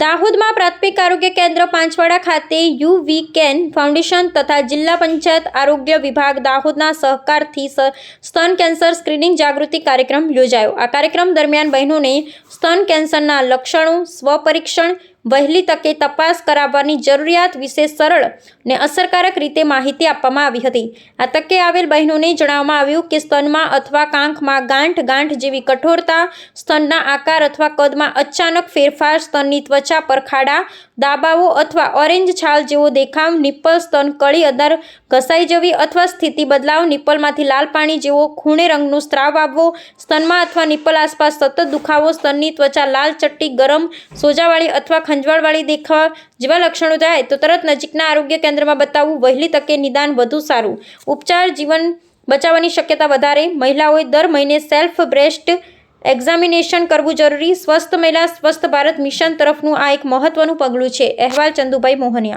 દાહોદમાં પ્રાથમિક આરોગ્ય કેન્દ્ર પાંચવાડા ખાતે યુ વી કેન ફાઉન્ડેશન તથા જિલ્લા પંચાયત આરોગ્ય વિભાગ દાહોદના સહકારથી સ્તન કેન્સર સ્ક્રીનિંગ જાગૃતિ કાર્યક્રમ યોજાયો. આ કાર્યક્રમ દરમિયાન બહેનોને સ્તન કેન્સરના લક્ષણો સ્વપરીક્ષણ વહેલી તકે તપાસ કરાવવાની જરૂરિયાત વિશે સરળ ને અસરકારક રીતે માહિતી આપવામાં આવી હતી. આ તકે આવેલ બહેનોને જણાવવામાં આવ્યું કે સ્તનમાં અથવા કાંખમાં ગાંઠ ગાંઠ જેવી કઠોરતા, સ્તનના આકાર અથવા કદમાં અચાનક ફેરફાર, સ્તનની ત્વચા પર ખાડા, દાબાઓ અથવા ઓરેન્જ છાલ જેવો દેખાવ, નિપ્પલ સ્તન, કળી અદર, ઘસાઈ જવી અથવા સ્થિતિ બદલાવ, નિપ્પલમાંથી લાલ પાણી જેવો ખૂણે રંગનો સ્ત્રાવ આવવો, સ્તનમાં અથવા નિપ્પલ આસપાસ સતત દુખાવો, સ્તનની ત્વચા લાલ ચટ્ટી, ગરમ, સોજાવાળી અથવા ખંજવાળવાળી દેખા જેવા લક્ષણો જાય તો તરત નજીકના આરોગ્ય કેન્દ્રમાં બતાવવું વહેલી તકે નિદાન વધુ સારું. ઉપચાર જીવન બચાવવાની શક્યતા વધારે. મહિલાઓએ દર મહિને સેલ્ફ બ્રેસ્ટ એક્ઝામિનેશન કરવું જરૂરી. સ્વસ્થ મહિલા, સ્વસ્થ ભારત મિશન તરફનું આ એક મહત્વનું પગલું છે. અહેવાલ ચંદુભાઈ મોહનિયા.